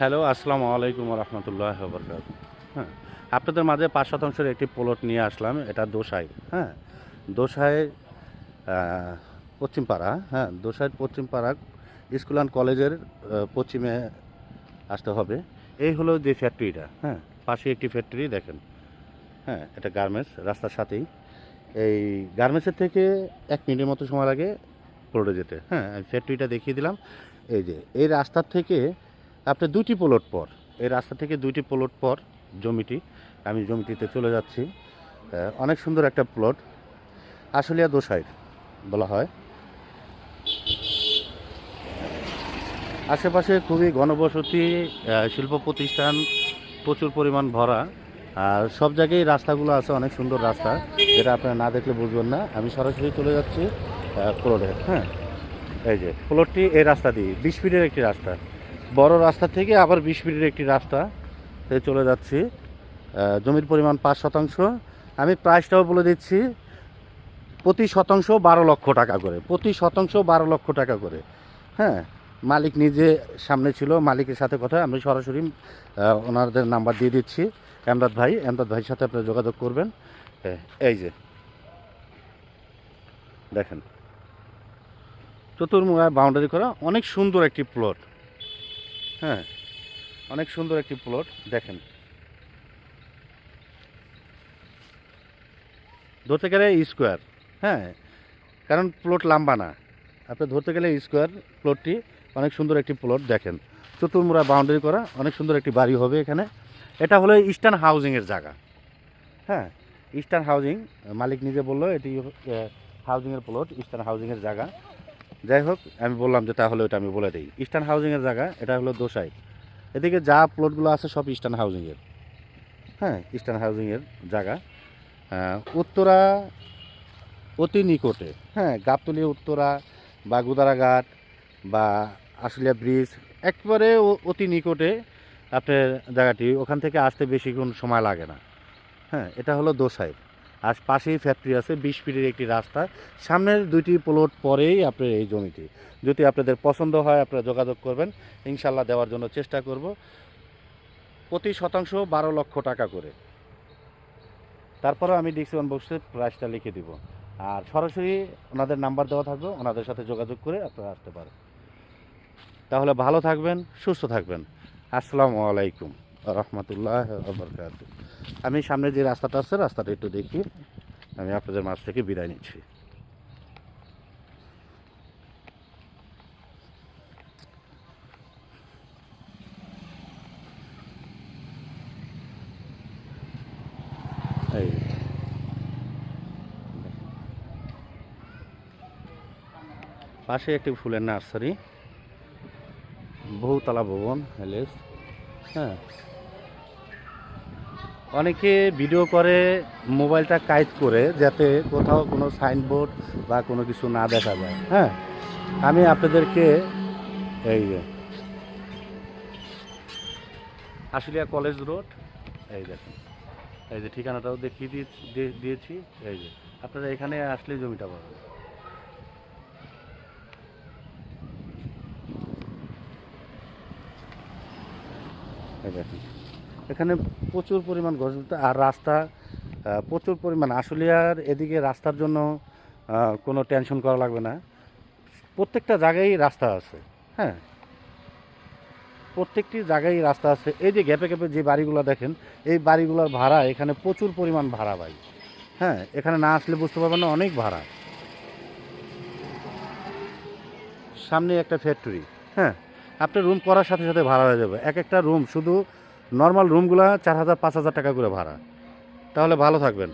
Hello আসসালামু আলাইকুম রহমতুল্লাহ হ্যাঁ আপনাদের মাঝে পাঁচ শতাংশের একটি প্লট নিয়ে আসলাম এটা দোসাই। হ্যাঁ আহ, পশ্চিমপাড়া। হ্যাঁ দোসাই পশ্চিমপাড়া স্কুল অ্যান্ড কলেজের পশ্চিমে আসতে হবে। এই হলো যে ফ্যাক্টরিটা। হ্যাঁ পাশে একটি ফ্যাক্টরি দেখেন। হ্যাঁ এটা গার্মেন্টস রাস্তার সাথেই। এই গার্মেন্টসের থেকে এক মিনিটের মতো সময় লাগে প্লটে যেতে। হ্যাঁ আমি ফ্যাক্টরিটা দেখিয়ে দিলাম। এই যে এই রাস্তার থেকে আপনার দুটি প্লট পর, এই রাস্তা থেকে দুইটি প্লট পর জমিটি, আমি জমিটিতে চলে যাচ্ছি। অনেক সুন্দর একটা প্লট আশুলিয়া দোসাইড বলা হয়। আশেপাশে খুবই ঘনবসতি শিল্প প্রতিষ্ঠান, প্রচুর পরিমাণ ভরা। আর সব জায়গায় রাস্তাগুলো আছে, অনেক সুন্দর রাস্তা। যেটা আপনারা না দেখলে বুঝবেন না। আমি সরাসরি চলে যাচ্ছি প্লটে হ্যাঁ? এই যে প্লটটি এই রাস্তা দিয়ে, বিশ ফিটের একটি রাস্তা। বড় রাস্তা থেকে আবার বিশ ফিটের একটি রাস্তা চলে যাচ্ছি। জমির পরিমাণ পাঁচ শতাংশ। আমি প্রাইসটাও বলে দিচ্ছি, প্রতি শতাংশ বারো লক্ষ টাকা করে, প্রতি শতাংশ বারো লক্ষ টাকা করে। হ্যাঁ মালিক নিজে সামনে ছিল, মালিকের সাথে কথা, আমি সরাসরি ওনাদের নাম্বার দিয়ে দিচ্ছি। এমদাদ ভাই, এমদাদ ভাইয়ের সাথে আপনারা যোগাযোগ করবেন। এই যে, দেখেন। চতুর্মুড়ায় বাউন্ডারি করা, অনেক সুন্দর একটি প্লট হ্যাঁ অনেক সুন্দর একটি প্লট দেখেন। ধরতে গেলে স্কোয়ার হ্যাঁ কারণ প্লট লম্বা না। আপনি ধরতে গেলে স্কোয়ার প্লটটি অনেক সুন্দর একটি প্লট দেখেন। চতুর্মুড়া বাউন্ডারি করা, অনেক সুন্দর একটি বাড়ি হবে এখানে। এটা হলো ইস্টার্ন হাউজিংয়ের জায়গা। হ্যাঁ ইস্টার্ন হাউজিং মালিক নিজে বলল, এটি হাউজিংয়ের প্লট ইস্টার্ন হাউজিংয়ের জায়গা। যাই হোক, আমি বললাম যে তাহলে ওটা আমি বলে দিই। ইস্টার্ন হাউজিংয়ের জায়গা, এটা হলো দোসাই। এদিকে যা প্লটগুলো আছে সব ইস্টার্ন হাউজিংয়ের হ্যাঁ ইস্টার্ন হাউজিংয়ের জায়গা। উত্তরা অতি নিকটে। হ্যাঁ গাবতলি, উত্তরা বা গুদারাঘাট বা আশুলিয়া ব্রিজ একবারে অতি নিকটে আপনার জায়গাটি। ওখান থেকে আসতে বেশিক্ষণ সময় লাগে না। হ্যাঁ এটা হলো দোসাই আর পাশেই ফ্যাক্টরি আছে, বিশ ফিটের একটি রাস্তা। সামনের দুইটি প্লট পরেই আপনার এই জমিটি। যদি আপনাদের পছন্দ হয়, আপনারা যোগাযোগ করবেন। ইনশাল্লাহ দেওয়ার জন্য চেষ্টা করব। প্রতি শতাংশ বারো লক্ষ টাকা করে। তারপরেও আমি ডিসিশন বক্সে প্রাইসটা লিখে দিব। আর সরাসরি ওনাদের নাম্বার দেওয়া থাকবে, ওনাদের সাথে যোগাযোগ করে আপনারা আসতে পারেন। তাহলে ভালো থাকবেন, সুস্থ থাকবেন। আসসালামু আলাইকুম। রহমতুল্লাহ বরকাত আমি সামনে যে রাস্তাটা আছে, রাস্তাটা একটু দেখি। আমি আপনাদের মাছ থেকে বিদায় নিচ্ছি। এই। পাশে একটি ফুলের নার্সারি, বহুতলা ভবন হ্যাঁ। অনেকে ভিডিও করে মোবাইলটা কাইট করে, যাতে কোথাও কোনো সাইনবোর্ড বা কোনো কিছু না দেখা যায়। হ্যাঁ? আমি আপনাদেরকে এই যে, আশুলিয়া কলেজ রোড এই দেখেন এই যে ঠিকানাটাও দেখিয়ে দিয়ে, দিয়ে- দিয়েছি, এই যে। আপনারা এখানে আসলে জমিটা পাবেন। এই দেখেন। এখানে প্রচুর পরিমাণ ঘর আর রাস্তা প্রচুর পরিমাণ। আশুলিয়ার এদিকে রাস্তার জন্য কোনো টেনশন করা লাগবে না। প্রত্যেকটা জায়গায় রাস্তা আছে হ্যাঁ। প্রত্যেকটি জায়গায় রাস্তা আছে। এই যে গ্যাপে গ্যাপে যে বাড়িগুলো দেখেন, এই বাড়িগুলোর ভাড়া এখানে প্রচুর পরিমাণ ভাড়া ভাই হ্যাঁ। এখানে না আসলে বুঝতে পারবেন না, অনেক ভাড়া। সামনে একটা ফ্যাক্টরি হ্যাঁ। আপনার রুম করার সাথে সাথে ভাড়া হয়ে যাবে। এক একটা রুম শুধু নর্মাল রুমগুলো চার হাজার পাঁচ হাজার টাকা করে ভাড়া। তাহলে ভালো থাকবেন।